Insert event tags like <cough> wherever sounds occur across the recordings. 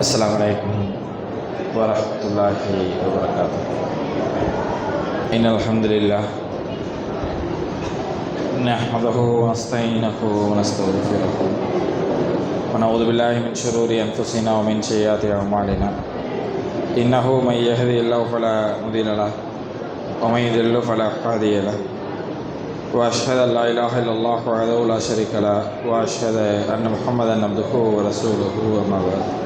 السلام عليكم ورحمة الله وبركاته إن الحمد لله نحمده ونستعينه ونستغفره ونعوذ بالله من شرور أنفسنا ومن سيئات أعمالنا إنه من يهدي الله فلا مضل له ومن يضلل فلا هادي له وأشهد أن لا إله إلا الله وحده لا شريك له وأشهد أن محمدا عبده ورسوله وما بعد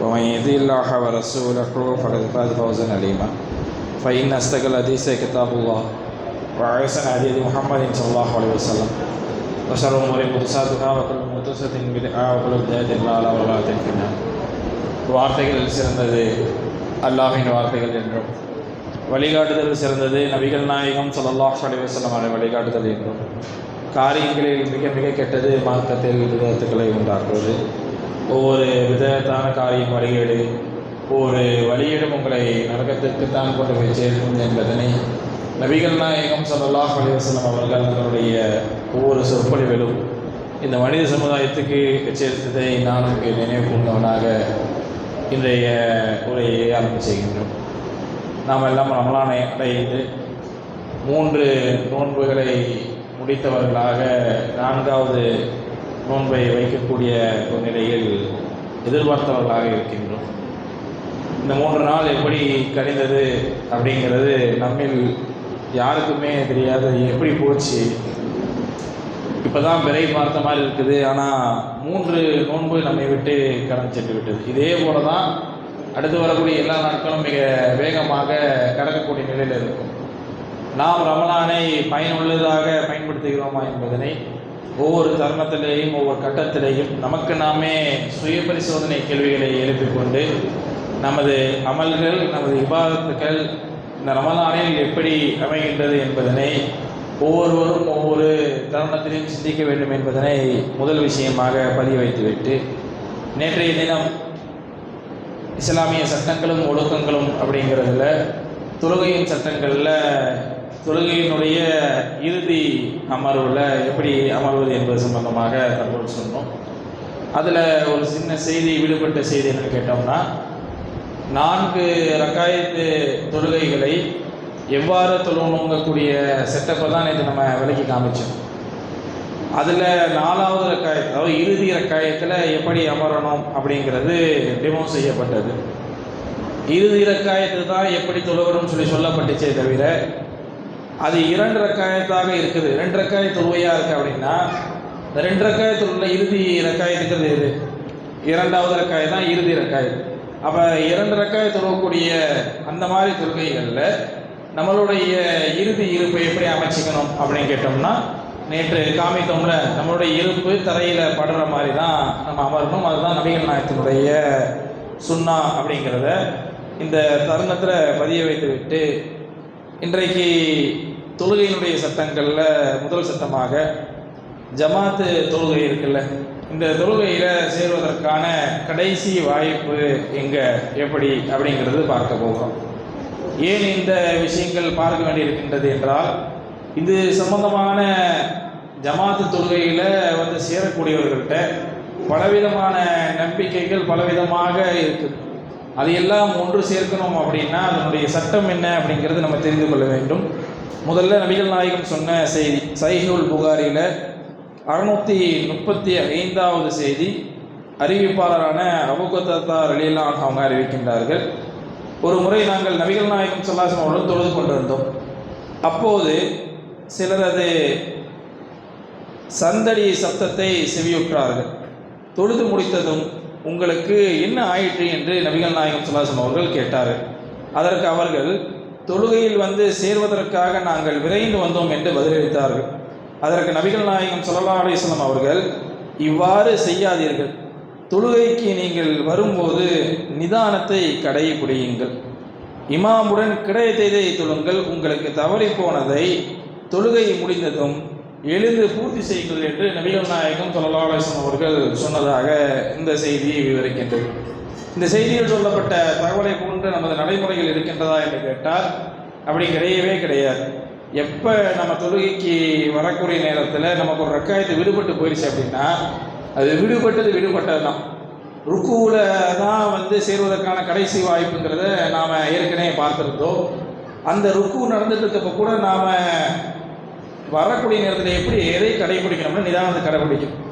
ومن يطع الله ورسوله فقد فاز فوزا عليما فإن أصدق الحديث كتاب الله وأحسن الهدي محمد صلى الله عليه وسلم وشر الأمور محدثاتها وكل محدثة بدعة وكل بدعة ضلالة وضلالة في النار வார்த்தைகள் சிறந்தது அல்லாஹின் வார்த்தைகள் என்றும் வழிகாட்டுதல் சிறந்தது நபிகள் நாயகம் ஸல்லல்லாஹு அலைஹி வஸல்லம் அவர்கள் வழிகாட்டுதல் என்றும் காரியங்களில் மிக மிக கெட்டது மார்க்கத்தில் விதத்துக்களை உண்டாக்குவது ஒவ்வொரு விதத்தான காரியம் வழிகேடு ஒவ்வொரு வழியிடும் உங்களை நரகத்திற்குத்தான் கொண்டு போய் சேர்க்கும் என்பதனை நபிகள் நாயகம் ஸல்லல்லாஹு அலைஹி அவர்கள் தன்னுடைய ஒவ்வொரு சொற்பொழிவிலும் இந்த மனித சமுதாயத்துக்கு எச்சரித்ததை நான் இங்கே நினைவு கூர்ந்தவனாக இன்றைய உரையை ஆரம்பி செய்கின்றோம். நாம் எல்லாம் ரமலானை அடைந்து மூன்று நோன்புகளை முடித்தவர்களாக நான்காவது நோன்பை வைக்கக்கூடிய ஒரு நிலையில் எதிர்பார்த்தவர்களாக இருக்கின்றோம். இந்த மூன்று நாள் எப்படி கழிந்தது அப்படிங்கிறது நம்மில் யாருக்குமே தெரியாது. எப்படி போச்சு? இப்போ தான் பிறை பார்த்த மாதிரி இருக்குது. ஆனால் மூன்று நோன்பு நம்மை விட்டு கடந்து சென்று விட்டது. இதே போல தான் அடுத்து வரக்கூடிய எல்லா நாட்களும் மிக வேகமாக கடக்கக்கூடிய நிலையில் இருக்கும். நாம் ரமலானை பயனுள்ளதாக பயன்படுத்துகிறோமா என்பதனை ஒவ்வொரு தருணத்திலேயும் ஒவ்வொரு கட்டத்திலேயும் நமக்கு நாமே சுய பரிசோதனை கேள்விகளை எழுப்பிக்கொண்டு நமது அமல்கள் நமது விவாதத்துக்கள் இந்த ரமலானில் எப்படி அமைகின்றது என்பதனை ஒவ்வொருவரும் ஒவ்வொரு தருணத்திலையும் சிந்திக்க வேண்டும் என்பதனை முதல் விஷயமாக பதிய வைத்துவிட்டு நேற்றைய தினம் இஸ்லாமிய சட்டங்களும் ஒழுக்கங்களும் அப்படிங்கிறதுல தொழுகையின் சட்டங்களில் தொழுகையினுடைய இறுதி அமர்வில் எப்படி அமர்வது என்பது சம்பந்தமாக தகவல் சொன்னோம். அதில் ஒரு சின்ன செய்தி விடுபட்ட செய்தி என்னன்னு கேட்டோம்னா நான்கு ரக்காயத்து தொழுகைகளை எவ்வாறு தொழுணுங்கக்கூடிய செட்டப்பை தான் நேற்று நம்ம விலைக்கு காமிச்சோம். அதில் நாலாவது ரக்காயத்து அதாவது இறுதி ரக்காயத்தில் எப்படி அமரணும் அப்படிங்கிறது டெமோ செய்யப்பட்டது. இறுதி ரக்காயத்து தான் எப்படி தொழுகணும்னு சொல்லி சொல்லப்பட்டுச்சே தவிர அது இரண்டு ரக்காயத்தாக இருக்குது. ரெண்டு ரக்காய தொழுவையாக இருக்குது அப்படின்னா இந்த ரெண்டு ரக்காய தொழுல இறுதி ரக்காயத்துக்கிறது எது? இரண்டாவது ரக்காய தான் இறுதி ரக்காயம் அப்போ இரண்டு ரக்காய தொழுவக்கூடிய அந்த மாதிரி தொழுகைகளில் நம்மளுடைய இறுதி இருப்பை எப்படி அமைச்சிக்கணும் அப்படின்னு கேட்டோம்னா நேற்று காமித்தோம்ல நம்மளுடைய இருப்பு தரையில் படுற மாதிரி தான் நம்ம அமரணும். அதுதான் நபிகள் நாயத்தினுடைய சுண்ணா அப்படிங்கிறத இந்த தருணத்தில் பதிய வைத்து விட்டு இன்றைக்கு தொழுகையினுடைய சட்டங்களில் முதல் சட்டமாக ஜமாத்து தொழுகை இருக்குல்ல. இந்த தொழுகையில் சேருவதற்கான கடைசி வாய்ப்பு எங்கே எப்படி அப்படிங்கிறது பார்க்க போகிறோம். ஏன் இந்த விஷயங்கள் பார்க்க வேண்டியிருக்கின்றது என்றால் இது சம்பந்தமான ஜமாத்து தொழுகையில் வந்து சேரக்கூடியவர்கள்ட்ட பலவிதமான நம்பிக்கைகள் பலவிதமாக இருக்குது. அது எல்லாம் ஒன்று சேர்க்கணும் அப்படின்னா அதனுடைய சட்டம் என்ன அப்படிங்கிறது நம்ம தெரிந்து கொள்ள வேண்டும். முதல்ல நபிகள் நாயகம் சொன்ன செய்தி சைஹுல் புகாரியில் அறுநூற்றி முப்பத்தி ஐந்தாவது செய்தி அறிவிப்பாளரான அபுகத்தா அலியலான் அவங்க அறிவிக்கின்றார்கள். ஒரு முறை நாங்கள் நபிகள் நாயகம் சொல்லாசம் அவர்கள் தொழுது கொண்டிருந்தோம். அப்போது சிலரது சந்தடி சப்தத்தை செவியுற்றார்கள். தொழுது முடித்ததும் உங்களுக்கு என்ன ஆயிற்று? என்று நபிகள் நாயகம் சொல்லாசம் அவர்கள் கேட்டார்கள். அதற்கு அவர்கள் தொழுகையில் வந்து சேர்வதற்காக நாங்கள் விரைந்து வந்தோம் என்று பதிலளித்தார்கள். அதற்கு நபிகள் நாயகம் ஸல்லல்லாஹு அலிஸ்லாம் அவர்கள் இவ்வாறு செய்யாதீர்கள். தொழுகைக்கு நீங்கள் வரும்போது நிதானத்தை கடைபிடியுங்கள். இமாமுடன் கிடைத்ததை தொழுங்கள். உங்களுக்கு தவறி போனதை தொழுகை முடிந்ததும் எழுந்து பூர்த்தி செய்யுங்கள் என்று நபிகள் நாயகம் சொல்லலாசன் அவர்கள் சொன்னதாக இந்த செய்தியை விவரிக்கின்றது. இந்த செய்தியில் சொல்லப்பட்ட தகவலை போன்று நமது நடைமுறையில் இருக்கின்றதா என்று கேட்டால் அப்படி கிடையவே கிடையாது. எப்போ நம்ம தொழுகைக்கு வரக்கூடிய நேரத்தில் நமக்கு ஒரு ரக்காயத்தை விடுபட்டு போயிடுச்சு அப்படின்னா அது விடுபட்டது விடுபட்டது தான் ருக்குவில் தான் வந்து சேருவதற்கான கடைசி வாய்ப்புங்கிறத நாம் ஏற்கனவே பார்த்துருந்தோம். அந்த ருக்கு நடந்துட்டு இருக்கப்போ கூட நாம் வரக்கூடிய நேரத்தில் எப்படி எதை கடைபிடிக்கணும்னா நிதானத்தை கடைபிடிக்கணும்.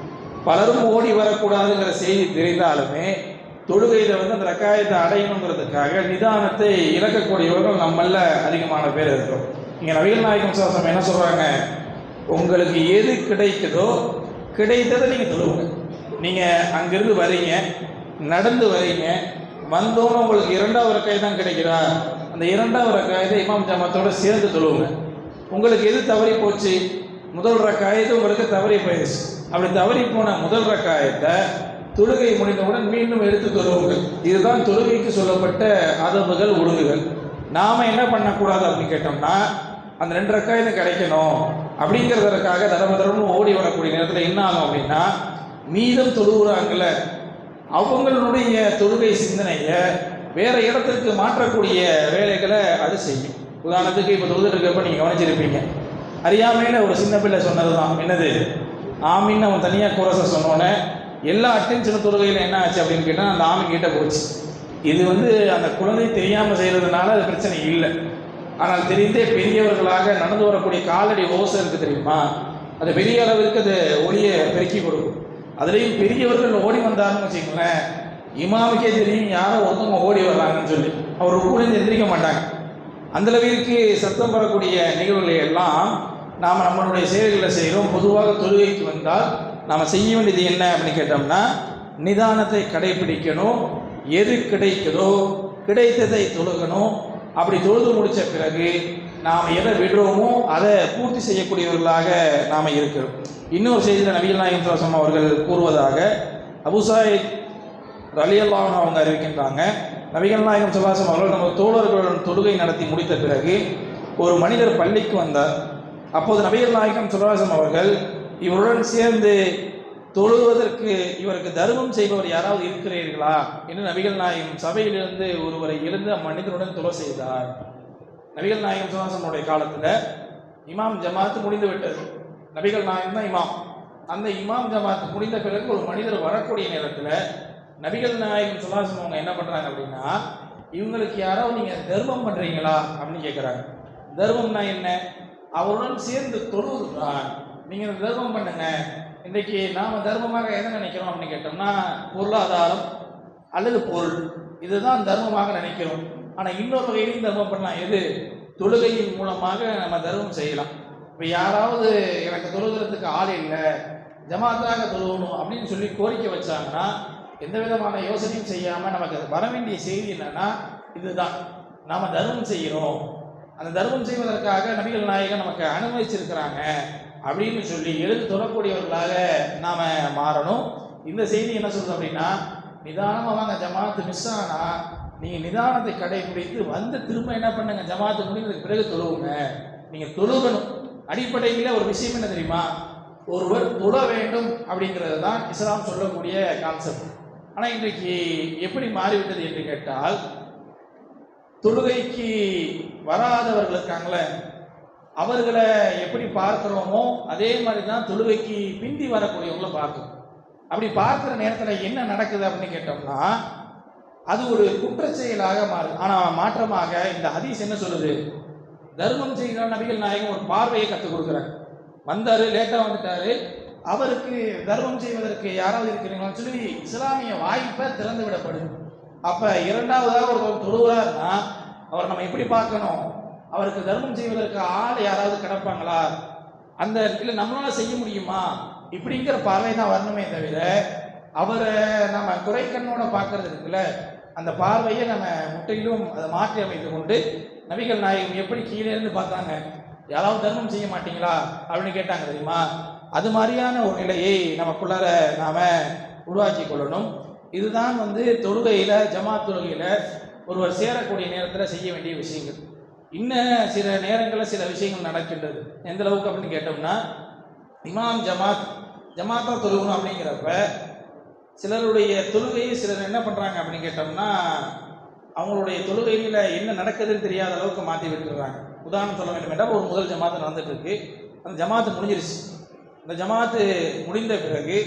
பலரும் ஓடி வரக்கூடாதுங்கிற செய்தி தெரிந்தாலுமே தொழுகையில் வந்து அந்த ரக்காயத்தை அடையணுங்கிறதுக்காக நிதானத்தை இழக்கக்கூடியவர்கள் நம்மள அதிகமான பேர் இருக்கிறோம். இங்கே நவீன நாயகம் சாசம் என்ன சொல்கிறாங்க உங்களுக்கு எது கிடைக்குதோ கிடைத்ததை நீங்கள் தொழுவுங்க. நீங்கள் அங்கேருந்து வரீங்க நடந்து வரீங்க வந்தோன்னு உங்களுக்கு இரண்டாவது ரக்காய் தான் கிடைக்கிறா அந்த இரண்டாவது ரக்காயத்தை இமாம் ஜமாத்தோட சேர்ந்து தொழுவுங்க. உங்களுக்கு எது தவறி போச்சு? முதல் ரக்காயத்து உங்களுக்கு தவறி போயிடுச்சு. அப்படி தவறி போன முதல் ரக்காயத்தை தொழுகை முடிந்தவுடன் மீண்டும் எடுத்து தொழுவுங்கள் இதுதான் தொழுகைக்கு சொல்லப்பட்ட அதவுகள் ஒழுங்குகள். நாம் என்ன பண்ணக்கூடாது அப்படின்னு கேட்டோம்னா அந்த ரெண்டு ரக்காயத்தை கிடைக்கணும். அப்படிங்கிறதற்காக தடவை தடவை ஓடி வரக்கூடிய நேரத்தில் என்ன ஆகும் அப்படின்னா மீதம் தொழுகிறாங்கள அவங்களுடைய தொழுகை சிந்தனையை வேற இடத்திற்கு மாற்றக்கூடிய வேலைகளை அது செய்யும். உதாரணத்துக்கு இப்போ தொழுதுட்டு இருக்கப்ப நீங்கள் கவனிச்சிருப்பீங்க. அறியாமையில் ஒரு சின்ன பிள்ளை சொன்னது தான் என்னது? ஆமின்னு அவன் தனியாக குரசை சொன்னோன்னே எல்லா அட்டென்ஷன் தொழுகையில் என்ன ஆச்சு அப்படின்னு கேட்டால் அந்த ஆமை கிட்ட போச்சு. இது வந்து அந்த குழந்தை தெரியாமல் செய்கிறதுனால அது பிரச்சனை இல்லை. ஆனால் தெரிந்தே பெரியவர்களாக நடந்து வரக்கூடிய காலடி ஓசை இருக்குது தெரியுமா? அது பெரிய அளவிற்கு அது ஒளியை பெருக்கி கொடுக்கும். அதுலேயும் பெரியவர்கள் ஓடி வந்தாருன்னு வச்சுக்கோங்களேன் இமாமுக்கே தெரியும் யாரோ ஒருத்தவங்க ஓடி வர்றாங்கன்னு சொல்லி. அவர் உட்குலேருந்து எந்திரிக்க மாட்டாங்க. அந்த அளவிற்கு சத்தம் வரக்கூடிய நிகழ்வுகளை எல்லாம் நாம் நம்மளுடைய செயல்களை செய்கிறோம் பொதுவாக தொழுகைக்கு வந்தால் நாம் செய்ய வேண்டியது என்ன அப்படின்னு கேட்டோம்னா நிதானத்தை கடைபிடிக்கணும். எது கிடைக்குதோ கிடைத்ததை தொழுகணும். அப்படி தொழுது முடித்த பிறகு நாம் எதை விடுறோமோ அதை பூர்த்தி செய்யக்கூடியவர்களாக நாம் இருக்கிறோம். இன்னொரு செய்தியில் நவீன நாயகம் சுவாசம் அவர்கள் கூறுவதாக அபுசாய் ரலியல்லாஹ் அவங்க அறிவிக்கின்றாங்க நபிகள் நாயகம் சுவாசம் அவர்கள் நம்ம தோழர்களுடன் தொழுகை நடத்தி முடித்த பிறகு ஒரு மனிதர் பள்ளிக்கு வந்தார். அப்போது நபிகள் நாயகம் சுல்லாசம் அவர்கள் இவருடன் சேர்ந்து தொழுவதற்கு இவருக்கு தர்மம் செய்பவர் யாராவது இருக்கிறீர்களா? என்று நபிகள் நாயகம் சபையிலிருந்து ஒருவரை எழுந்து அம்மனிதனுடன் தொலை செய்தார். நபிகள் நாயகம் சுல்லாசனுடைய காலத்தில் இமாம் ஜமாத்து முடிந்து விட்டது. நபிகள் நாயகம் தான் இமாம். அந்த இமாம் ஜமாத் முடிந்த பிறகு ஒரு மனிதர் வரக்கூடிய நேரத்தில் நபிகள் நாயகம் சுஹாசன் அவங்க என்ன பண்ணுறாங்க அப்படின்னா இவங்களுக்கு யாராவது நீங்கள் தர்மம் பண்ணுறீங்களா அப்படின்னு கேட்குறாங்க தர்மம்னா என்ன? அவருடன் சேர்ந்து தொழுவது தான் நீங்கள் தர்மம் பண்ணுங்க. இன்றைக்கு நாம் தர்மமாக எதை நினைக்கிறோம் அப்படின்னு கேட்டோம்னா பொருளாதாரம் அல்லது பொருள். இதுதான் தர்மமாக நினைக்கிறோம். ஆனால் இன்னொரு வகையிலையும் தர்மம் பண்ணலாம். எது? தொழுகையின் மூலமாக நம்ம தர்மம் செய்யலாம். இப்போ யாராவது எனக்கு தொழுகிறதுக்கு ஆள் இல்லை ஜமாத்தாக தொழுகணும் அப்படின்னு சொல்லி கோரிக்கை வச்சாங்கன்னா எந்த விதமான யோசனையும் செய்யாமல் நமக்கு வர வேண்டிய செய்தி என்னன்னா இதுதான். நாம் தர்மம் செய்கிறோம். அந்த தர்மம் செய்வதற்காக நபிகள் நாயகன் நமக்கு அனுமதிச்சிருக்கிறாங்க. அப்படின்னு சொல்லி எழுந்து தொடரக்கூடியவர்களாக நாம் மாறணும். இந்த செய்தி என்ன சொல்றது அப்படின்னா நிதானமாக வாங்க ஜமாத்து மிஸ் ஆனால் நீங்கள் நிதானத்தை கடைபிடித்து வந்து திரும்ப என்ன பண்ணுங்க ஜமாத்து முடிந்ததுக்கு பிறகு தொழுவுங்க. நீங்கள் தொழுகணும். அடிப்படையில் ஒரு விஷயம் என்ன தெரியுமா? ஒருவர் தொழ வேண்டும் அப்படிங்கிறது தான் இஸ்லாம் சொல்லக்கூடிய கான்செப்ட் ஆனால் இன்றைக்கு எப்படி மாறிவிட்டது என்று கேட்டால் தொழுகைக்கு வராதவர்கள் இருக்காங்களே அவர்களை எப்படி பார்க்குறோமோ அதே மாதிரி தான் தொழுகைக்கு பிந்தி வரக்கூடியவங்களை பார்க்கணும். அப்படி பார்க்குற நேரத்தில் என்ன நடக்குது அப்படின்னு கேட்டோம்னா அது ஒரு குற்ற செயலாக மாறுது ஆனால் மாற்றமாக இந்த ஹதீஸ் என்ன சொல்லுது? தர்மம் செய்கிற நபிகள் நாயகம் ஒரு பார்வையை கற்றுக் கொடுக்குறாங்க வந்தார் லேட்டாக வந்துட்டாரு. அவருக்கு தர்மம் செய்வதற்கு யாராவது இருக்கிறீங்களான்னு சொல்லி இஸ்லாமிய வாய்ப்பை திறந்து விடப்படுது அப்போ இரண்டாவதாக ஒரு தொழுவார்னா அவர் நம்ம எப்படி பார்க்கணும்? அவருக்கு தர்மம் செய்வதற்கு ஆள் யாராவது கிடப்பாங்களா? அந்த இடத்துல நம்மளால செய்ய முடியுமா? இப்படிங்கிற பார்வை தான் வரணுமே தவிர அவரை நம்ம குறைக்கண்ணோட பார்க்கறது இருக்குல்ல அந்த பார்வையை நம்ம முற்றிலும் அதை மாற்றி அமைத்து கொண்டு நபிகள் நாயகம் எப்படி கீழே இருந்து பார்த்தாங்க? யாராவது தர்மம் செய்ய மாட்டீங்களா? அப்படின்னு கேட்டாங்க தெரியுமா? அது மாதிரியான ஒரு நிலையை நமக்குள்ளார நாம உருவாக்கி கொள்ளணும். இதுதான் வந்து தொழுகையில் ஜமாத் தொழுகையில் ஒருவர் சேரக்கூடிய நேரத்தில் செய்ய வேண்டிய விஷயங்கள். இன்னும் சில நேரங்களில் சில விஷயங்கள் நடக்கின்றது. எந்த அளவுக்கு அப்படின்னு கேட்டோம்னா இமாம் ஜமாத் ஜமாத்தா தொழுகணும் அப்படிங்கிறப்ப சிலருடைய தொழுகையை சிலர் என்ன பண்ணுறாங்க அப்படின்னு கேட்டோம்னா அவங்களுடைய தொழுகையில் என்ன நடக்குதுன்னு தெரியாத அளவுக்கு மாற்றி விட்டுறாங்க. உதாரணம் சொல்ல வேண்டும் என்றால் ஒரு முதல் ஜமாத்து நடந்துட்டு இருக்கு அந்த ஜமாத்து முடிஞ்சிருச்சு. அந்த ஜமாத்து முடிந்த பிறகு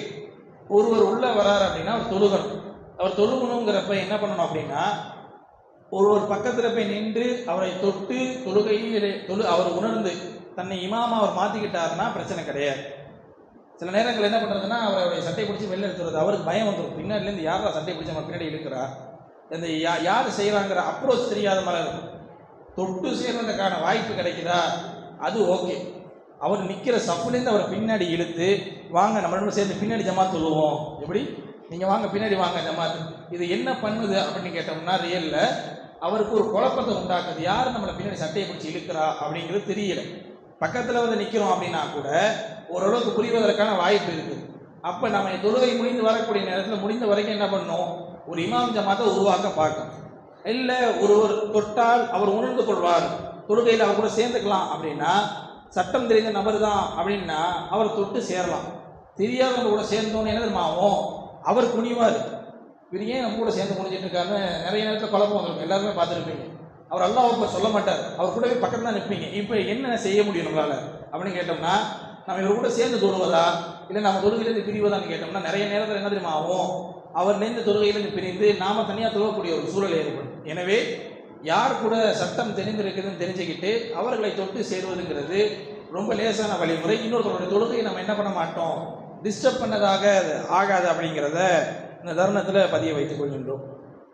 ஒருவர் உள்ளே வராரு அப்படின்னா அவர் தொழுகணும். அவர் தொழுகணுங்கிறப்ப என்ன பண்ணணும் அப்படின்னா ஒருவர் பக்கத்தில் போய் நின்று அவரை தொட்டு தொழுகையில் தொழு அவர் உணர்ந்து தன்னை இமாமா அவர் மாற்றிக்கிட்டாருன்னா பிரச்சனை கிடையாது. சில நேரங்கள் என்ன பண்ணுறதுன்னா அவருடைய சட்டை பிடிச்சி வெளில எடுத்துறது அவருக்கு பயம் வந்துடும் பின்னாடிலேருந்து யாரா சட்டை பிடிச்சி நம்ம பின்னாடி இருக்கிறா இந்த யா யார் செய்கிறாங்கிற அப்ரோச் தெரியாத மாதிரி இருக்கும். தொட்டு சேர்றதுக்கான வாய்ப்பு கிடைக்குதா? அது ஓகே. அவர் நிற்கிற சப்புலேருந்து அவர் பின்னாடி இழுத்து வாங்க நம்ம சேர்ந்து பின்னாடி ஜமாத் சொல்லுவோம் எப்படி? நீங்கள் வாங்க பின்னாடி வாங்க ஜமாத் இது என்ன பண்ணுது அப்படின்னு கேட்டோம்னா ரியலில் அவருக்கு ஒரு குழப்பத்தை உண்டாக்குது. யார் நம்மளை பின்னாடி சட்டையை பிடிச்சி இழுக்கிறா அப்படிங்கிறது தெரியல. பக்கத்தில் வந்து நிற்கிறோம் அப்படின்னா கூட ஓரளவுக்கு புரிவதற்கான வாய்ப்பு இருக்குது அப்போ நம்ம தொழுகை முடிந்து வரக்கூடிய நேரத்தில் முடிந்த வரைக்கும் என்ன பண்ணணும்? ஒரு இமாம் ஜமாத்தை உருவாக்க பார்க்கணும். இல்லை ஒருவர் தொட்டால் அவர் உணர்ந்து கொள்வார். தொழுகையில் அவர் கூட சேர்ந்துக்கலாம் அப்படின்னா சட்டம் தெரிந்த நபர் தான் அப்படின்னா அவர் தொட்டு சேரலாம். தெரியாதவங்க கூட சேர்ந்தோன்னு என்ன தெரியுமா அவர் குனிவார். இவர் ஏன் நம்ம கூட சேர்ந்து முடிஞ்சிட்டு இருக்காருன்னு நிறைய நேரத்தில் குழப்பம் வந்திருக்கும். எல்லாருமே பார்த்துருப்பீங்க. அவர் அல்ல அவருக்கு சொல்ல மாட்டார். அவர் கூடவே பக்கத்தில் தான் நிற்பீங்க இப்போ என்ன செய்ய முடியும் நம்மளால்? அப்படின்னு கேட்டோம்னா நம்ம இவர் கூட சேர்ந்து தொழுவதா? இல்லை நம்ம தொழுகையிலேருந்து பிரிவதான்னு கேட்டோம்னா நிறைய நேரத்தில் என்ன தெரியுமா ஆகும்? அவர் நேர்ந்த தொழுகையிலேருந்து பிரிந்து நாம தனியாக தொழக்கூடிய ஒரு சூழல் ஏற்படும். எனவே யார் கூட சட்டம் தெரிந்திருக்குதுன்னு தெரிஞ்சுக்கிட்டு அவர்களை தொட்டு சேருவதுங்கிறது ரொம்ப லேசான வழிமுறை. இன்னொருத்தருடைய தொழுகையை நம்ம என்ன பண்ண மாட்டோம்? டிஸ்டர்ப் பண்ணதாக அது ஆகாது அப்படிங்கிறத இந்த தருணத்தில் பதிய வைத்துக் கொள்கின்றோம்.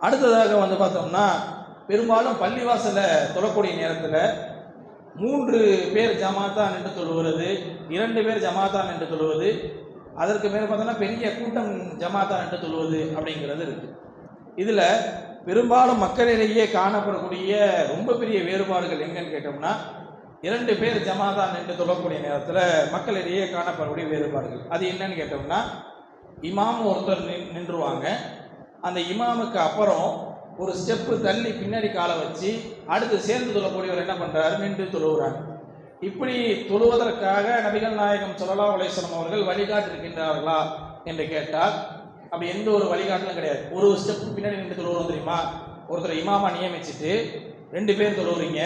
அடுத்ததாக வந்து பார்த்தோம்னா பெரும்பாலும் பள்ளிவாசலில் தொழக்கூடிய நேரத்தில் மூன்று பேர் ஜமாத்தான் நின்று தொழுவது இரண்டு பேர் ஜமாத்தான் நின்று தொழுவது அதற்கு மேலே பார்த்தோம்னா பெரிய கூட்டம் ஜமாத்தான் நின்று தொழுவது அப்படிங்கிறது இருக்கு. இதில் பெரும்பாலும் மக்களிடையே காணப்படக்கூடிய ரொம்ப பெரிய வேறுபாடுகள் எங்கன்னு கேட்டோம்னா இரண்டு பேர் ஜமாதா நின்று தொழக்கூடிய நேரத்தில் மக்களிடையே காணப்படக்கூடிய வேறுபாடுகள். அது என்னன்னு கேட்டோம்னா இமாம் ஒருத்தர் நின் நின்றுவாங்க. அந்த இமாமுக்கு அப்புறம் ஒரு ஸ்டெப்பு தள்ளி பின்னாடி காலை வச்சு அடுத்து சேர்ந்து தொழக்கூடியவர் என்ன பண்ணுறாரு நின்று தொழுகிறாங்க இப்படி தொழுவதற்காக நபிகள் நாயகம் சொல்லலா உலேசனம் அவர்கள் வழிகாட்டிருக்கின்றார்களா என்று கேட்டால் அப்படி எந்த ஒரு வழிகாட்டலும் கிடையாது. ஒரு ஸ்டெப்பு பின்னாடி நின்று தொழுகிறோம் தெரியுமா? ஒருத்தர் இமாமா நியமிச்சுட்டு ரெண்டு பேர் தொழுவுறீங்க.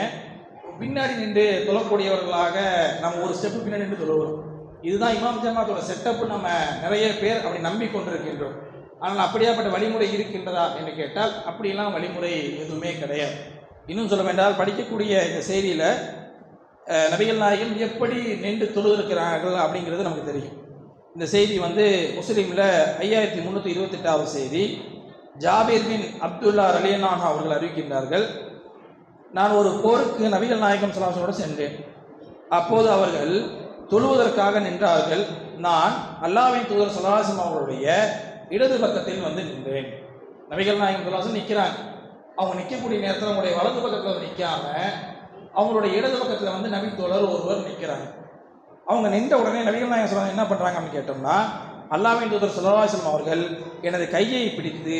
பின்னாடி நின்று தொழக்கூடியவர்களாக நம்ம ஒரு ஸ்டெப்பு பின்னாடி நின்று தொழுகிறோம் இதுதான் இமாம் ஜமாத்தோட செட்டப் நம்ம நிறைய பேர் அப்படி நம்பிக்கொண்டிருக்கின்றோம். ஆனால் அப்படியாப்பட்ட வழிமுறை இருக்கின்றதா என்று கேட்டால் அப்படிலாம் வழிமுறை எதுவுமே கிடையாது. இன்னும் சொல்ல வேண்டால் படிக்கக்கூடிய இந்த செய்தியில் நபிகள் நாயகம் எப்படி நின்று தொழுதிருக்கிறார்கள் அப்படிங்கிறது நமக்கு தெரியும். இந்த செய்தி வந்து முஸ்லீமில் ஐயாயிரத்தி முந்நூற்றி இருபத்தெட்டாவது செய்தி. ஜாபீர் பின் அப்துல்லா ரலியனான் அவர்கள் அறிவிக்கின்றார்கள் நான் ஒரு போருக்கு நபிகள் நாயகம் சலாசனோடு சென்றேன். அப்போது அவர்கள் தொழுவதற்காக நின்றார்கள். நான் அல்லாவின் தூதர் சலாசம் அவர்களுடைய இடது பக்கத்தில் வந்து நின்றேன். நபிகள் நாயகம் சலாசம் நிற்கிறாங்க அவங்க நிற்கக்கூடிய நேரத்தில் அவங்களுடைய வலது பக்கத்தில் வந்து நிற்காம அவங்களுடைய இடது பக்கத்தில் வந்து நபி தோழர் ஒருவர் நிற்கிறாங்க அவங்க நின்ற உடனே நபிகள் நாயகம் சொல்லுவாங்க என்ன பண்ணுறாங்க அப்படின்னு கேட்டோம்னா அல்லாவின் தூதர் சுல்லாசலம் அவர்கள் எனது கையை பிடித்து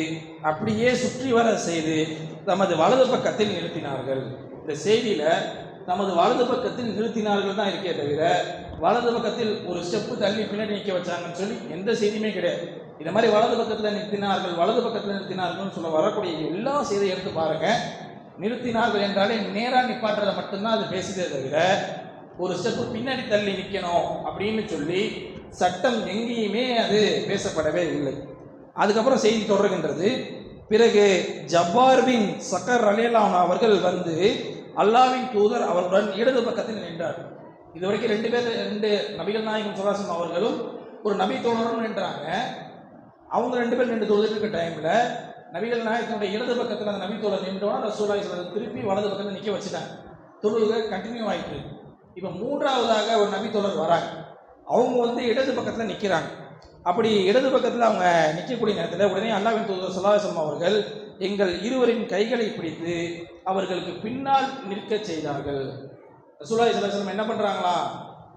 அப்படியே சுற்றி வர செய்து தமது வலது பக்கத்தில் நிறுத்தினார்கள். இந்த செய்தியில் நமது வலது பக்கத்தில் நிறுத்தினார்கள் தான் இருக்கே தவிர வலது பக்கத்தில் ஒரு ஸ்டெப்பு தள்ளி பின்னாடி நிற்க வச்சாங்கன்னு சொல்லி எந்த செய்தியுமே கிடையாது. இந்த மாதிரி வலது பக்கத்தில் நிறுத்தினார்கள் வலது பக்கத்தில் நிறுத்தினார்கள்னு சொல்ல வரக்கூடிய எல்லா செய்தியை எடுத்து பாருங்க. நிறுத்தினார்கள் என்றாலே நேராக நிப்பாட்டுறதை மட்டும்தான் அது பேசுதே தவிர ஒரு ஸ்டெப்பு பின்னாடி தள்ளி நிற்கணும் அப்படின்னு சொல்லி சட்டம் எங்கேயுமே அது பேசப்படவே இல்லை. அதுக்கப்புறம் செய்தி தொடர்கின்றது. பிறகு ஜப்பார் பின் சக்கர் அலியலான் அவர்கள் வந்து அல்லாவின் தூதர் அவருடன் இடது பக்கத்தில் நின்றார். இது வரைக்கும் ரெண்டு பேர் ரெண்டு நபிகள் நாயகம் சுல்லாசம் அவர்களும் ஒரு நபி தோழரும் நின்றாங்க. அவங்க ரெண்டு பேர் நின்று தொழுதுட்டு இருக்க டைமில் நபிகள் நாயகத்தினுடைய இடது பக்கத்தில் அந்த நபி தோழர் நின்றோன்னா ரசூலாய் சொல்றது திருப்பி வலது பக்கத்தில் நிற்க வச்சுட்டாங்க. தொழுகை கண்டினியூ ஆகிட்டு இருக்கு. இப்போ மூன்றாவதாக ஒரு நபி தோழர் வராங்க. அவங்க வந்து இடது பக்கத்தில் நிற்கிறாங்க அப்படி இடது பக்கத்தில் அவங்க நிற்கக்கூடிய நேரத்தில் உடனே அல்லாவின் தூதர் சல்லாஹம் அவர்கள் எங்கள் இருவரின் கைகளை பிடித்து அவர்களுக்கு பின்னால் நிற்கச் செய்தார்கள். ரசூலா இஸ்லாம் என்ன பண்ணுறாங்களா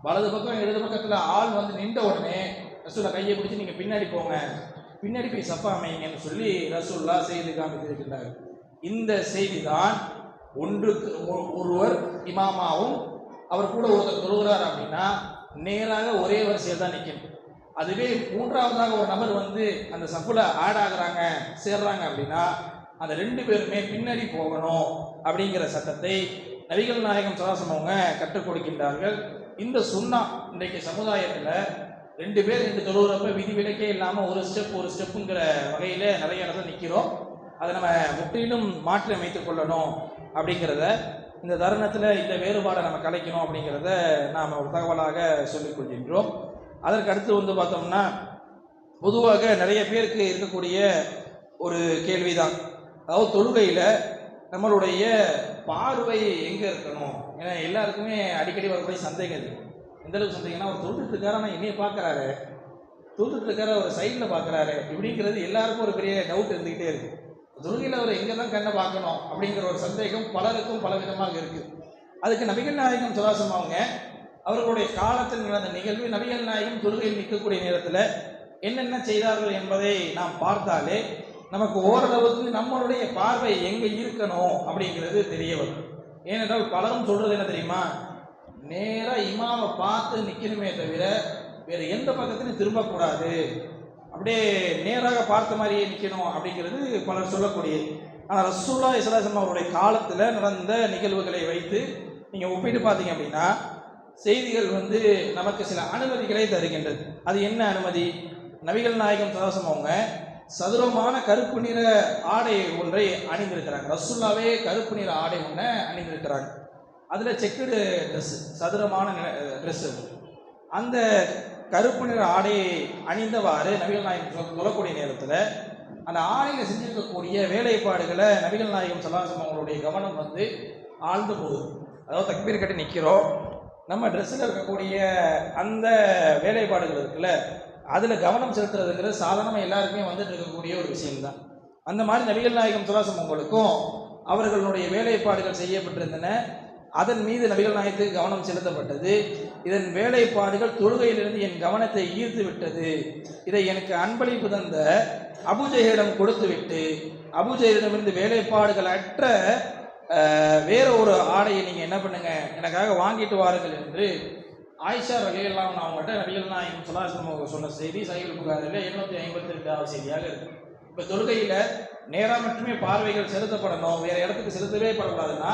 வலது பக்கம் இடது பக்கத்தில் ஆள் வந்து நின்ற உடனே ரசூலா கையை பிடிச்சி நீங்கள் பின்னாடி போங்க. பின்னாடி போய் சஃபா அமைங்கன்னு சொல்லி ரசூல்லா செய்து காமித்திருக்கின்றார் இந்த செய்தி தான் ஒன்றுக்கு ஒ- ஒருவர் இமாமாவும் அவர் கூட ஒருத்தர் தொழுகிறார் அப்படின்னா நேராக ஒரே வரிசையில் தான் நிற்கணும் அதுவே மூன்றாவதாக ஒரு நபர் வந்து அந்த சஃபில் ஆட் ஆகுறாங்க சேர்றாங்க அப்படின்னா அந்த ரெண்டு பேருமே பின்னாடி போகணும் அப்படிங்கிற சட்டத்தை நபிகள் நாயகம் சதாசம் அவங்க கற்றுக் கொடுக்கின்றார்கள். இந்த சுண்ணா இன்றைக்கு சமுதாயத்தில் ரெண்டு பேர் ரெண்டு தொழுகிறப்ப விதிவிலக்கே இல்லாமல் ஒரு ஸ்டெப் ஒரு ஸ்டெப்புங்கிற வகையில் நிறைய இடத்துல நிற்கிறோம் அதை நம்ம முற்றிலும் மாற்றி அமைத்துக் கொள்ளணும் அப்படிங்கிறத இந்த தருணத்தில் இந்த வேறுபாடை நம்ம கலைக்கணும் அப்படிங்கிறத நாம் ஒரு தகவலாக சொல்லிக் கொள்கின்றோம். அதற்கு அடுத்து வந்து பார்த்தோம்னா பொதுவாக நிறைய பேருக்கு இருக்கக்கூடிய ஒரு கேள்விதான். அதாவது தொழுகையில் நம்மளுடைய பார்வை எங்கே இருக்கணும்? ஏன்னா எல்லாருக்குமே அடிக்கடி வரக்கூடிய சந்தேகம் இது. எந்த அளவுக்கு சந்தேகம்னா அவர் தொழுதுட்டு இருக்காரு ஆனால் என்னைய பார்க்குறாரு தொழுதுட்டு இருக்காரு அவர் சைடில் பார்க்குறாரு இப்படிங்கிறது எல்லாருக்கும் ஒரு பெரிய டவுட் இருந்துக்கிட்டே இருக்குது தொழுகையில் அவர் எங்கே தான் கண்ணை பார்க்கணும்? அப்படிங்கிற ஒரு சந்தேகம் பலருக்கும் பல விதமாக இருக்குது அதுக்கு நபிகள் நாயகம் சுவாசம் அவங்க அவர்களுடைய காலத்தில் நடந்த நிகழ்வு நபிகள் நாயகம் தொழுகையில் நிற்கக்கூடிய நேரத்தில் என்னென்ன செய்தார்கள் என்பதை நாம் பார்த்தாலே நமக்கு ஓரளவுக்கு நம்மளுடைய பார்வை எங்கே இருக்கணும் அப்படிங்கிறது தெரிய வரும். ஏனென்றால் பலரும் சொல்றது என்ன தெரியுமா? நேராக இமாமை பார்த்து நிற்கணுமே தவிர வேறு எந்த பக்கத்துலையும் திரும்பக்கூடாது. அப்படியே நேராக பார்த்த மாதிரியே நிற்கணும் அப்படிங்கிறது பலர் சொல்லக்கூடியது. ஆனால் ரசூல்லா இஸ்லாசம் அவருடைய காலத்தில் நடந்த நிகழ்வுகளை வைத்து நீங்கள் ஒப்பிட்டு பார்த்தீங்க அப்படின்னா செய்திகள் வந்து நமக்கு சில அனுமதிகளை தருகின்றது. அது என்ன அனுமதி? நபிகள் நாயகம் சதாசம் அவங்க சதுரமான கருப்பு நிற ஆடை ஒன்றை அணிந்திருக்கிறாங்க. ரசுல்லாவே கருப்பு நிற ஆடை ஒன்றை அணிந்திருக்கிறாங்க. அதில் செக்குடு ட்ரெஸ் சதுரமான ட்ரெஸ் அந்த கருப்பு நிற ஆடையை அணிந்தவாறு நபிகள் நாயகம் சொல்லக்கூடிய நேரத்தில் அந்த ஆடையில் செஞ்சிருக்கக்கூடிய வேலைப்பாடுகளை நபிகள் நாயகம் சல்லாசம் அவங்களுடைய கவனம் வந்து ஆழ்ந்து போகுது. அதாவது தக்பீர் கட்டி நிற்கிறோம் நம்ம ட்ரெஸ்ஸில் இருக்கக்கூடிய அந்த வேலைப்பாடுகள் இருக்குல்ல அதில் கவனம் செலுத்துறதுங்கிறது சாதாரணமாக எல்லாருக்குமே வந்துட்டு இருக்கக்கூடிய ஒரு விஷயம்தான். அந்த மாதிரி நபிகள் நாயகம் சுலாசம் உங்களுக்கும் அவர்களுடைய வேலைப்பாடுகள் செய்யப்பட்டிருந்தன. அதன் மீது நபிகள் நாயகத்துக்கு கவனம் செலுத்தப்பட்டது. இதன் வேலைப்பாடுகள் தொழுகையிலிருந்து என் கவனத்தை ஈர்த்து விட்டது. இதை எனக்கு அன்பளிப்பு தந்த அபுஜெயிடம் கொடுத்துவிட்டு அபுஜெயிடமிருந்து வேலைப்பாடுகள் அற்ற வேற ஒரு ஆடையை நீங்கள் என்ன பண்ணுங்க எனக்காக வாங்கிட்டு வாருங்கள் என்று ஆயிஷா ரலியல்லாம் அவங்கள்ட்ட நபிகள் நாயகம் சுல்லாசம் அவங்க சொன்ன செய்தி சைகிள் புகாரில் எண்ணூற்றி ஐம்பத்தி ரெண்டாவது செய்தியாக இருக்கு. இப்போ தொழுகையில் நேராக மட்டுமே பார்வைகள் செலுத்தப்படணும் வேறு இடத்துக்கு செலுத்தவே படக்கூடாதுன்னா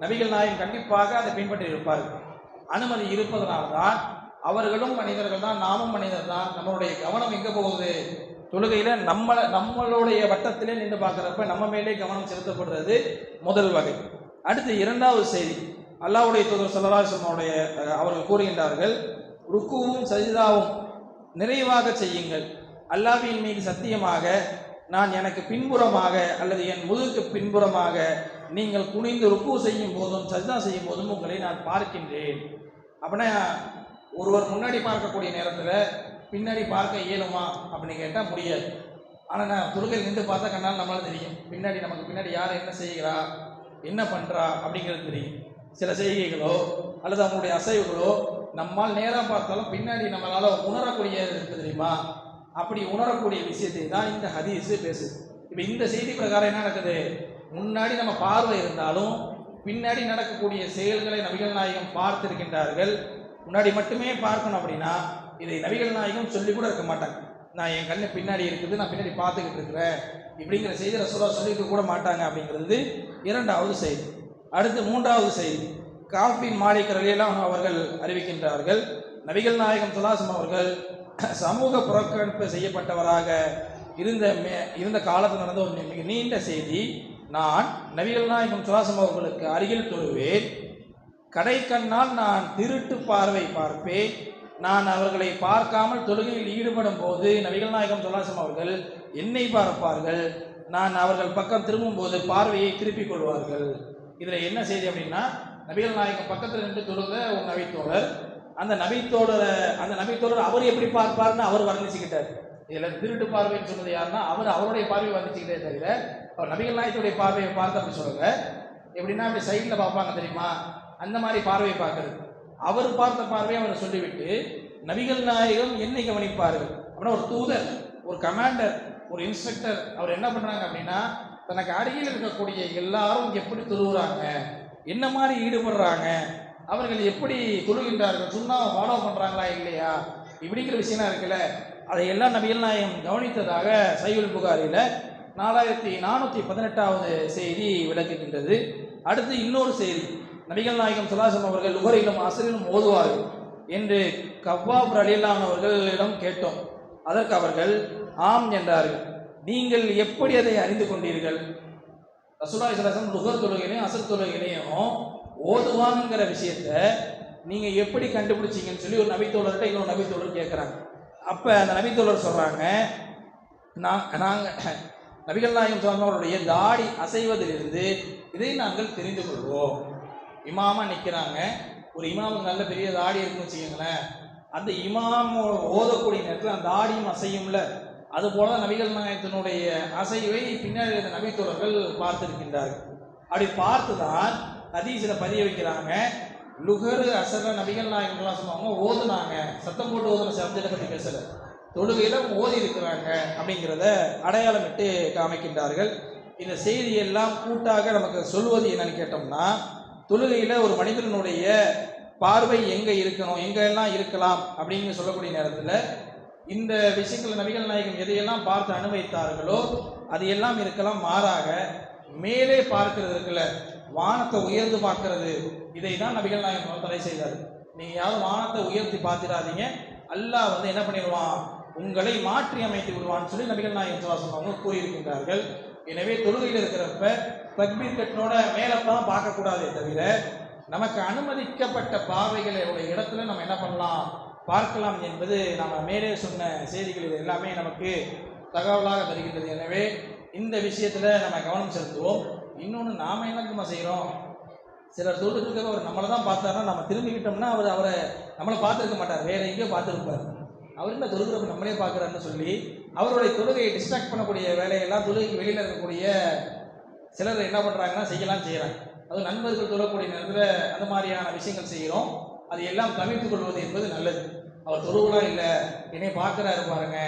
நபிகள் நாயகம் கண்டிப்பாக அதை பின்பற்றி இருப்பார்கள் அனுமதி இருப்பதனால்தான் அவர்களும் மனிதர்கள் தான் நாமும் மனிதர் தான் நம்மளுடைய கவனம் எங்கே போகுது? தொழுகையில் நம்மளை நம்மளுடைய வட்டத்திலே நின்று பார்க்குறப்ப நம்ம மேலே கவனம் செலுத்தப்படுறது முதல் வகை. அடுத்து இரண்டாவது செய்தி. அல்லாவுடைய தூதர் சல்லல்லாஹுடைய அவர்கள் கூறுகின்றார்கள் ருக்குவும் சஜிதாவும் நிறைவாக செய்யுங்கள். அல்லாஹ்வின் மீது சத்தியமாக நான் எனக்கு பின்புறமாக அல்லது என் முதுகுக்கு பின்புறமாக நீங்கள் குனிந்து ருக்கு செய்யும் போதும் சஜிதா செய்யும் போதும் உங்களை நான் பார்க்கின்றேன். அப்படின்னா ஒருவர் முன்னாடி பார்க்கக்கூடிய நேரத்தில் பின்னாடி பார்க்க இயலுமா அப்படின்னு கேட்டால் முடியாது. ஆனால் நான் துருகையில் நின்று பார்த்தா கண்ணால் நம்மளால தெரியும். பின்னாடி நமக்கு பின்னாடி யார் என்ன செய்கிறா என்ன பண்ணுறா அப்படிங்கிறது தெரியும். சில செய்கைகளோ அல்லது அவங்களுடைய அசைவுகளோ நம்மால் நேராக பார்த்தாலும் பின்னாடி நம்மளால் உணரக்கூடியது இருக்கு தெரியுமா? அப்படி உணரக்கூடிய விஷயத்தை தான் இந்த ஹதீஸு பேசுது. இப்போ இந்த செய்தி பிரகாரம் என்ன நடக்குது? முன்னாடி நம்ம பார்வை இருந்தாலும் பின்னாடி நடக்கக்கூடிய செயல்களை நபிகள் நாயகம் பார்த்திருக்கின்றார்கள். முன்னாடி மட்டுமே பார்க்கணும் அப்படின்னா இதை நபிகள் நாயகம் சொல்லி கூட இருக்க மாட்டாங்க. நான் என் கண்ணு பின்னாடி இருக்குது நான் பின்னாடி பார்த்துக்கிட்டு இருக்கிறேன். இப்படிங்கிற செய்தி ரசூலா சொல்லியிருக்க கூட மாட்டாங்க அப்படிங்கிறது இரண்டாவது செய்தி. அடுத்து மூன்றாவது செய்தி. காஃபின் மாலிக் ரலியல்லாஹு அவர்கள் அறிவிக்கின்றார்கள். நபிகள் நாயகம் துலாசம் அவர்கள் <clears throat> சமூக புறக்கணிப்பு செய்யப்பட்டவராக இருந்த மே- இருந்த காலத்தில் நடந்த ஒரு மிக நீண்ட செய்தி. நான் நபிகள் நாயகம் துலாசம் அவர்களுக்கு அருகில் தொழுவேன். கடைக்கண்ணால் நான் திருட்டு பார்வை பார்ப்பேன். நான் அவர்களை பார்க்காமல் தொழுகையில் ஈடுபடும் போது நபிகள் நாயகம் துலாசம் அவர்கள் என்னை பார்ப்பார்கள். நான் அவர்கள் பக்கம் திரும்பும் போது பார்வையை திருப்பிக் கொள்வார்கள். இதில் என்ன செய்தி அப்படின்னா நபிகள் நாயகம் பக்கத்தில் நின்று தொழுத ஒரு நபித்தோழர். அந்த நபித்தோழரை அந்த நபித்தோழர் அவர் எப்படி பார்ப்பார்னு அவர் வர்ணிச்சுக்கிட்டார். இதில் திருட்டு பார்வைன்னு சொன்னது யாருன்னா அவர் அவருடைய பார்வையை வர்ணிச்சுக்கிட்டே தவிர அவர் நபிகள் நாயகத்துடைய பார்வையை பார்த்து அப்படி சொல்லுங்க எப்படின்னா அப்படி சைடில் பார்ப்பாங்க தெரியுமா? அந்த மாதிரி பார்வையை பார்க்கறது. அவர் பார்த்த பார்வையை அவர் சொல்லிவிட்டு நபிகள் நாயகம் என்னை கவனிப்பார்கள். அப்படின்னா ஒரு தூதர் ஒரு கமாண்டர் ஒரு இன்ஸ்பெக்டர் அவர் என்ன பண்றாங்க அப்படின்னா தனக்கு அருகில் இருக்கக்கூடிய எல்லாரும் எப்படி துருவுறாங்க என்ன மாதிரி ஈடுபடுறாங்க? அவர்கள் எப்படி துருகின்றார்கள் சுண்ணா ஃபாலோ பண்ணுறாங்களா இல்லையா? இப்படிங்கிற விஷயம்லாம் இருக்குல்ல. அதையெல்லாம் நபிகள் நாயகம் கவனித்ததாக சைவல் புகாரில் நாலாயிரத்தி நானூற்றி பதினெட்டாவது செய்தி விளக்குகின்றது. அடுத்து இன்னொரு செய்தி. நபிகள் நாயகம் சுலாசம் அவர்கள் உகரையிலும் அசரிலும் ஓதுவார்கள் என்று கவ்வாப் அலிலான் அவர்களிடம் கேட்டோம். அதற்கு அவர்கள் ஆம் என்றார்கள். நீங்கள் எப்படி அதை அறிந்து கொண்டீர்கள்? ரசூலாய் சலாசம் நுகர் தொழுகையிலையும் அசர் தொழுகையிலையும் ஓதுவாங்கிற விஷயத்த நீங்கள் எப்படி கண்டுபிடிச்சீங்கன்னு சொல்லி ஒரு நபித்தோழர்கிட்ட இன்னொரு நபித்தோழர் கேட்குறாங்க அப்போ அந்த நபித்தோழர் சொல்கிறாங்க நான் நாங்கள் நபிகள் நாயகம் சொன்னவருடைய தாடி அசைவதிலிருந்து இதை நாங்கள் தெரிந்து கொள்வோம். இமாமா நிற்கிறாங்க ஒரு இமாமுக்கு நல்ல பெரிய தாடி இருக்குன்னு வச்சுக்கோங்களேன். அந்த இமாம் ஓதக்கூடிய நேரத்தில் அந்த தாடியும் அசையும்ல. அதுபோல தான் நபிகள் நாயகத்தினுடைய அசைவை பின்னாடி இருந்த நபித்தோழர்கள் பார்த்திருக்கின்றார்கள். அப்படி பார்த்து தான் ஹதீஸில் பதிய வைக்கிறாங்க. லுகரு அசர நபிகள் நாயகம்லாம் சொன்னாங்க ஓதுனாங்க. சத்தம் போட்டு ஓதுன சப்ஜெக்டை பற்றி பேசல. தொழுகையில் ஓதி இருக்கிறாங்க அப்படிங்கிறத அடையாளமிட்டு காமிக்கின்றார்கள். இந்த செய்தியெல்லாம் கூட்டாக நமக்கு சொல்வது என்னன்னு கேட்டோம்னா தொழுகையில் ஒரு மனிதனுடைய பார்வை எங்கே இருக்கணும் எங்கெல்லாம் இருக்கலாம் அப்படின்னு சொல்லக்கூடிய நேரத்தில் இந்த விஷயங்கள் நபிகள் நாயகம் எதையெல்லாம் பார்த்து அனுபவித்தார்களோ அது எல்லாம் இருக்கலாம் மாறாக மேலே பார்க்கிறது இருக்குல்ல வானத்தை உயர்ந்து பார்க்கறது இதை தான் நபிகள் நாயகம் தடை செய்தார். நீங்கள் யாரும் வானத்தை உயர்த்தி பார்த்துடாதீங்க. அல்லாஹ் வந்து என்ன பண்ணிடுவான் உங்களை மாற்றி அமைத்து விடுவான்னு சொல்லி நபிகள் நாயகம் சுவாசம் அவங்க கூறியிருக்கின்றார்கள். எனவே தொழுகையில் இருக்கிறப்ப தக்பீர் கட்டினோட மேலப்பெல்லாம் பார்க்கக்கூடாதே தவிர நமக்கு அனுமதிக்கப்பட்ட பார்வைகளுடைய இடத்துல நம்ம என்ன பண்ணலாம்? பார்க்கலாம் என்பது நம்ம மேலே சொன்ன செய்திகள் இது எல்லாமே நமக்கு தகவலாக தருகின்றது. எனவே இந்த விஷயத்தில் நம்ம கவனம் செலுத்துவோம். இன்னொன்று நாம் என்னக்குமா செய்கிறோம் சிலர் தொழுதுக்கு அவர் நம்மளை தான் பார்த்தாருன்னா நம்ம திரும்பிக்கிட்டோம்னா அவர் அவரை நம்மளை பார்த்துருக்க மாட்டார். வேற எங்கேயோ பார்த்துருப்பார். அவர் என்ன தொழுகிறப்ப நம்மளே பார்க்குறாருன்னு சொல்லி அவருடைய தொழுகையை டிஸ்ட்ராக்ட் பண்ணக்கூடிய வேலையெல்லாம் தொழுகைக்கு வெளியில் இருக்கக்கூடிய சிலர் என்ன பண்ணுறாங்கன்னா செய்யலாம் செய்கிறாங்க அது நண்பர்கள் தொழக்கூடிய நேரத்தில் அந்த மாதிரியான விஷயங்கள் செய்கிறோம். அது எல்லாம் தவிர்த்து கொள்வது என்பது நல்லது. அவர் தொழுவலாம் இல்லை என்னை பார்க்குறாரு பாருங்க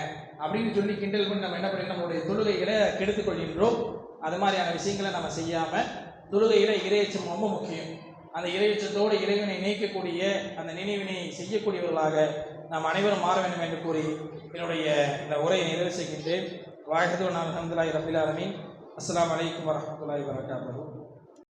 அப்படின்னு சொல்லி கிண்டல் பண்ணி நம்ம என்ன பண்ணி நம்மளுடைய தொழுகைகளை கெடுத்துக்கொள்கின்றோம் அது மாதிரியான விஷயங்களை நம்ம செய்யாமல் தொழுகையில் இறையச்சம் ரொம்ப முக்கியம். அந்த இறையச்சத்தோடு இறைவனை நீக்கக்கூடிய அந்த நினைவினை செய்யக்கூடியவர்களாக நாம் அனைவரும் மாற வேண்டும் என்று கூறி என்னுடைய இந்த உரையை நிறைவு செய்கின்றேன். வாழ்கதோ நான் அஹமதுல்லாஹி ரபில் ஆலமீன். அஸ்ஸலாமு அலைக்கும் வரஹ்மத்துல்லாஹி